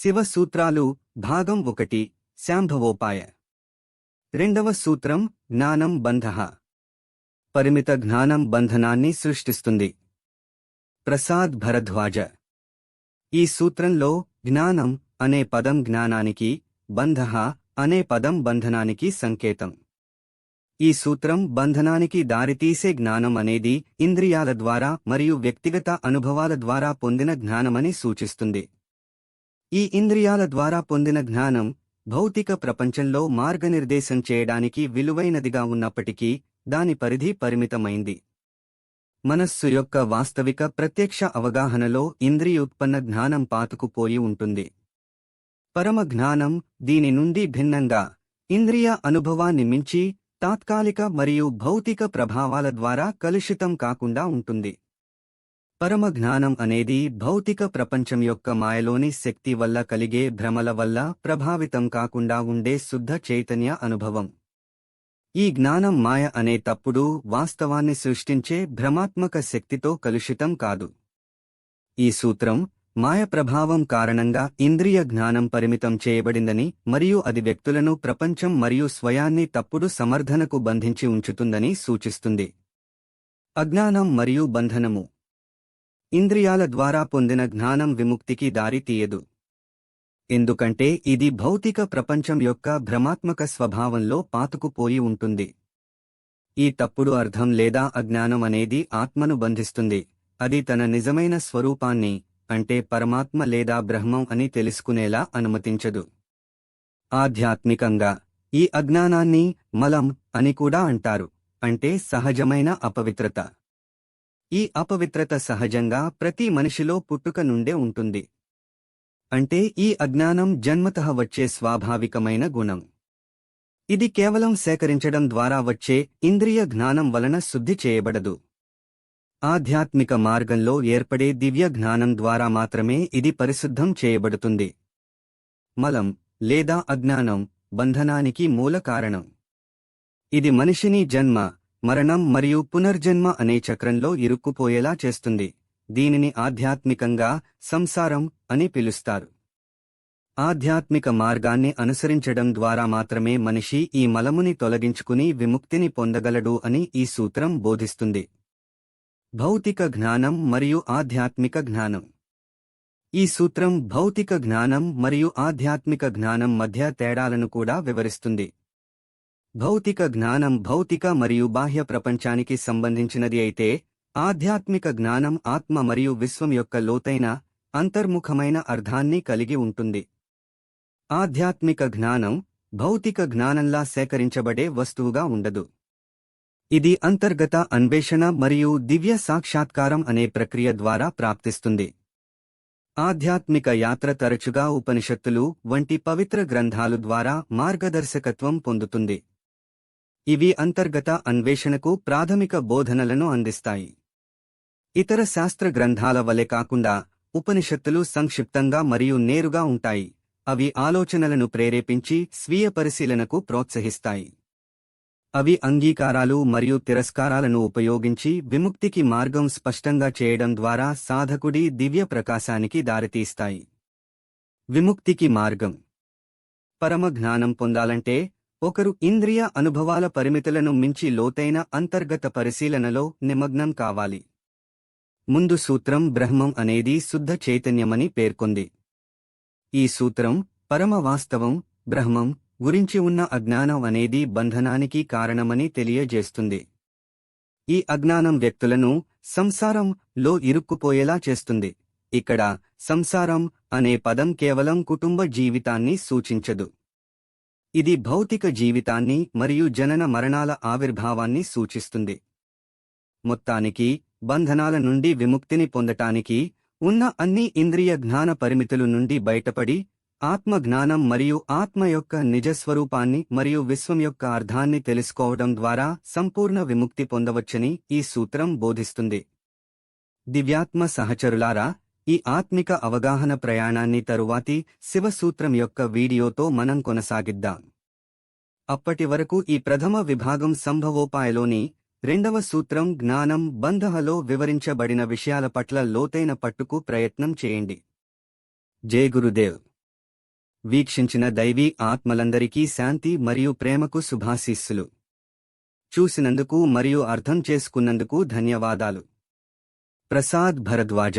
శివ సూత్రాలు భాగం ఒకటి శాంభవోపాయ. రెండవ సూత్రం జ్ఞానం బంధ. పరిమిత జ్ఞానం బంధనాన్ని సృష్టిస్తుంది. ప్రసాద్ భరద్వాజ. ఈ సూత్రంలో జ్ఞానం అనే పదం జ్ఞానానికి బంధ అనే పదం బంధనానికి సంకేతం. ఈ సూత్రం బంధనానికి దారితీసే జ్ఞానం అనేది ఇంద్రియాల ద్వారా మరియు వ్యక్తిగత అనుభవాల ద్వారా పొందిన జ్ఞానమని సూచిస్తుంది. ఈ ఇంద్రియాల ద్వారా పొందిన జ్ఞానం భౌతిక ప్రపంచంలో మార్గనిర్దేశం చేయడానికి విలువైనదిగా ఉన్నప్పటికీ దాని పరిధి పరిమితమైంది. మనస్సు యొక్క వాస్తవిక ప్రత్యక్ష అవగాహనలో ఇంద్రియోత్పన్న జ్ఞానం పాతుకుపోయి ఉంటుంది. పరమ జ్ఞానం దీని నుండి భిన్నంగా ఇంద్రియ అనుభవాన్ని మించి తాత్కాలిక మరియు భౌతిక ప్రభావాల ద్వారా కలుషితం కాకుండా ఉంటుంది. పరమ జ్ఞానం అనేది భౌతిక ప్రపంచం యొక్క మాయలోని శక్తి వల్ల కలిగే భ్రమల వల్ల ప్రభావితం కాకుండా ఉండే శుద్ధ చైతన్య అనుభవం. ఈ జ్ఞానం మాయ అనే తప్పుడు వాస్తవాన్ని సృష్టించే భ్రమాత్మక శక్తితో కలుషితం కాదు. ఈ సూత్రం మాయ ప్రభావం కారణంగా ఇంద్రియ జ్ఞానం పరిమితం చేయబడిందని మరియు అది వ్యక్తులను ప్రపంచం మరియు స్వయాన్ని తప్పుడు సమర్థనకు బంధించి ఉంచుతుందని సూచిస్తుంది. అజ్ఞానం మరియు బంధనము ఇంద్రియాల ద్వారా పొందిన జ్ఞానం విముక్తికి దారి తీయదు. ఎందుకంటే ఇది భౌతిక ప్రపంచం యొక్క భ్రమాత్మక స్వభావంలో పాతుకుపోయి ఉంటుంది. ఈ తప్పుడు అర్థం లేదా అజ్ఞానం అనేది ఆత్మను బంధిస్తుంది. అది తన నిజమైన స్వరూపాన్ని అంటే పరమాత్మ లేదా బ్రహ్మం అని తెలుసుకునేలా అనుమతించదు. ఆధ్యాత్మికంగా ఈ అజ్ఞానాన్ని మలం అని కూడా అంటారు అంటే సహజమైన అపవిత్రత. ఈ అపవిత్రత సహజంగా ప్రతి మనిషిలో పుట్టుక నుండే ఉంటుంది. అంటే ఈ అజ్ఞానం జన్మతః వచ్చే స్వాభావికమైన గుణం. ఇది కేవలం సేకరించడం ద్వారా వచ్చే ఇంద్రియ జ్ఞానం వలన శుద్ధి చేయబడదు. ఆధ్యాత్మిక మార్గంలో ఏర్పడే దివ్య జ్ఞానం ద్వారా మాత్రమే ఇది పరిశుద్ధం చేయబడుతుంది. మలం లేదా అజ్ఞానం బంధనానికి మూల కారణం. ఇది మనిషిని జన్మ మరణం మరియు పునర్జన్మ అనే చక్రంలో ఇరుక్కుపోయేలా చేస్తుంది. దీనిని ఆధ్యాత్మికంగా సంసారం అని పిలుస్తారు. ఆధ్యాత్మిక మార్గాన్ని అనుసరించడం ద్వారా మాత్రమే మనిషి ఈ మలముని తొలగించుకుని విముక్తిని పొందగలడు అని ఈ సూత్రం బోధిస్తుంది. భౌతిక జ్ఞానం మరియు ఆధ్యాత్మిక జ్ఞానం. ఈ సూత్రం భౌతిక జ్ఞానం మరియు ఆధ్యాత్మిక జ్ఞానం మధ్య తేడాలను కూడా వివరిస్తుంది. భౌతిక జ్ఞానం భౌతిక మరియు బాహ్య ప్రపంచానికి సంబంధించినది అయితే ఆధ్యాత్మిక జ్ఞానం ఆత్మ మరియు విశ్వం యొక్క లోతైన అంతర్ముఖమైన అర్థాన్ని కలిగి ఉంటుంది. ఆధ్యాత్మిక జ్ఞానం భౌతిక జ్ఞానంలా సేకరించబడే వస్తువుగా ఉండదు. ఇది అంతర్గత అన్వేషణ మరియు దివ్య సాక్షాత్కారం అనే ప్రక్రియ ద్వారా ప్రాప్తిస్తుంది. ఆధ్యాత్మిక యాత్ర తరచుగా ఉపనిషత్తులు వంటి పవిత్ర గ్రంథాలు ద్వారా మార్గదర్శకత్వం పొందుతుంది. ఇవి అంతర్గత అన్వేషణకు ప్రాథమిక బోధనలను అందిస్తాయి. ఇతర శాస్త్ర గ్రంథాల వలె కాకుండా ఉపనిషత్తులు సంక్షిప్తంగా మరియు నేరుగా ఉంటాయి. అవి ఆలోచనలను ప్రేరేపించి స్వీయ పరిశీలనకు ప్రోత్సహిస్తాయి. అవి అంగీకారాలు మరియు తిరస్కారాలను ఉపయోగించి విముక్తికి మార్గం స్పష్టంగా చేయడం ద్వారా సాధకుడి దివ్య ప్రకాశానికి దారితీస్తాయి. విముక్తికి మార్గం. పరమ జ్ఞానం పొందాలంటే ఒకరు ఇంద్రియ అనుభవాల పరిమితులను మించి లోతైన అంతర్గత పరిశీలనలో నిమగ్నం కావాలి. ముందు సూత్రం బ్రహ్మం అనేది శుద్ధ చైతన్యమని పేర్కొంది. ఈ సూత్రం పరమ వాస్తవం బ్రహ్మం గురించి ఉన్న అజ్ఞానం అనేది బంధనానికి కారణమని తెలియజేస్తుంది. ఈ అజ్ఞానం వ్యక్తులను సంసారం లో ఇరుక్కుపోయేలా చేస్తుంది. ఇక్కడ సంసారం అనే పదం కేవలం కుటుంబ జీవితాన్ని సూచించదు. ఇది భౌతిక జీవితాన్ని మరియు జనన మరణాల ఆవిర్భావాన్ని సూచిస్తుంది. మొత్తానికి బంధనాల నుండి విముక్తిని పొందటానికి ఉన్న అన్ని ఇంద్రియ జ్ఞాన పరిమితులు నుండి బయటపడి ఆత్మ జ్ఞానం మరియు ఆత్మ యొక్క నిజస్వరూపాన్ని మరియు విశ్వం యొక్క అర్థాన్ని తెలుసుకోవడం ద్వారా సంపూర్ణ విముక్తి పొందవచ్చని ఈ సూత్రం బోధిస్తుంది. దివ్యాత్మ సహచరులారా ఈ ఆత్మిక అవగాహన ప్రయాణాన్ని తరువాతి శివసూత్రం యొక్క వీడియోతో మనం కొనసాగిద్దాం. అప్పటి వరకు ఈ ప్రథమ విభాగం సంభవోపాయలోని రెండవ సూత్రం జ్ఞానం బంధహలో వివరించబడిన విషయాల పట్ల లోతైన పట్టుకు ప్రయత్నం చేయండి. జై గురుదేవ్. వీక్షించిన దైవీ ఆత్మలందరికీ శాంతి మరియు ప్రేమకు శుభాశీస్సులు. చూసినందుకు మరియు అర్థం చేసుకున్నందుకు ధన్యవాదాలు. ప్రసాద్ భరద్వాజ.